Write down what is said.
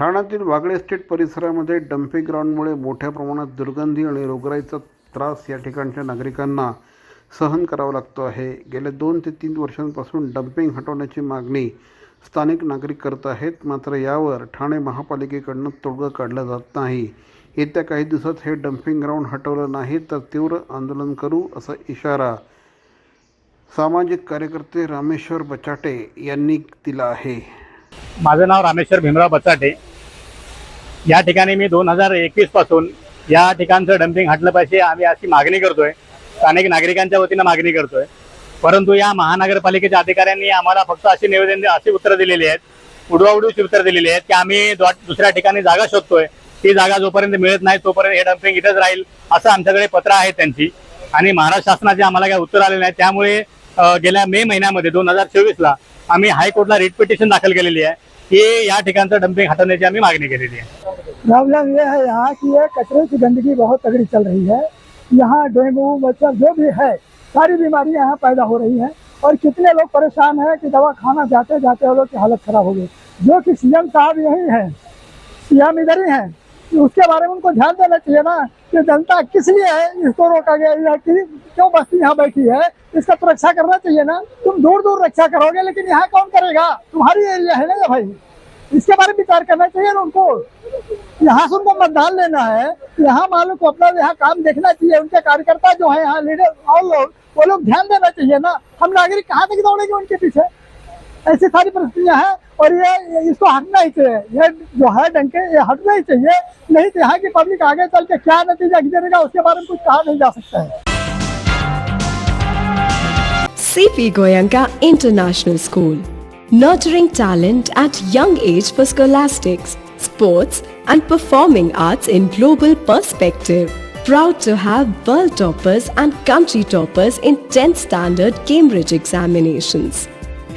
ठाण्यातील वागळे स्टेट परिसरामध्ये डम्पिंग ग्राउंडमुळे मोठ्या प्रमाणात दुर्गंधी आणि रोगराईचा त्रास या ठिकाणच्या नागरिकांना सहन करावा लागतो आहे. गेल्या दोन ते तीन वर्षांपासून डम्पिंग हटवण्याची मागणी स्थानिक नागरिक करत आहेत. मात्र यावर ठाणे महापालिकेकडनं तोडगा काढला जात नाही. येत्या काही दिवसात हे डम्पिंग ग्राउंड हटवलं नाही तर तीव्र आंदोलन करू असा इशारा सामाजिक कार्यकर्ते रामेश्वर बचाटे यांनी दिला आहे. माझं नाव रामेश्वर भीमराव बचाटे. या ठिकाणी मी दोन हजार एकवीसपासून या ठिकाणचं डम्पिंग हटलं पाहिजे आम्ही अशी मागणी करतोय. अनेक नागरिकांच्या वतीनं मागणी करतोय. परंतु या महानगरपालिकेच्या अधिकाऱ्यांनी आम्हाला फक्त अशी निवेदन अशी उत्तरं दिलेली आहेत उडवाउडूची उत्तरं दिलेली आहेत की आम्ही दुसऱ्या ठिकाणी जागा शोधतोय. ती जागा जोपर्यंत मिळत नाही तोपर्यंत हे डम्पिंग इथंच राहील असं आमच्याकडे पत्र आहे त्यांची. आणि महाराष्ट्र शासनाचे आम्हाला काही उत्तर आले नाही. त्यामुळे गेल्या मे महिन्यामध्ये, दोन हज़ार चोवीसला आम्ही हायकोर्टला रिट पिटिशन दाखल केलेली आहे. की या ठिकाणचं डम्पिंग हटवण्याची आम्ही मागणी केलेली आहे. प्रॉब्लम ये है यहाँ की ये कचरे की गंदगी बहुत तगड़ी चल रही है। यहाँ डेंगू, मच्छर जो भी है, सारी बीमारियाँ यहाँ पैदा हो रही हैं। और कितने लोग परेशान हैं कि दवा खाना जाते जाते लोग की हालत खराब हो गई। जो कि सीएम साहब यही हैं, सीएम इधर ही हैं। उसके बारे में उनको ध्यान देना चाहिए ना कि जनता किस लिए है, इसको रोका गया, या कि क्यों बस्ती यहाँ बैठी है, इसका तो रक्षा करना चाहिए ना। तुम दूर दूर रक्षा करोगे, लेकिन यहाँ कौन करेगा? तुम्हारी एरिया है ना भाई। इसके बारे में विचार करना चाहिए ना उनको। यहाँ से उनको मतदान लेना है, यहाँ मालूम को अपना यहाँ काम देखना चाहिए, उनके कार्यकर्ता जो है, यहाँ लीडर और लोग, वो लोग ध्यान देना चाहिए ना। हम नागरिक कहाँ तक दौड़ेंगे उनके पीछे? ऐसी सारी परिस्थितियाँ हैं और ये इसको हटना ही चाहिए। ये जो है डंके, ये हटना ही चाहिए। नहीं तो यहाँ की पब्लिक आगे चल के क्या नतीजा गिजरेगा उसके बारे में कुछ कहा नहीं जा सकता है। C P Goenka international school nurturing talent at young age for scholastics sports and performing arts in global perspective proud to have world toppers and country toppers in 10th standard cambridge examinations.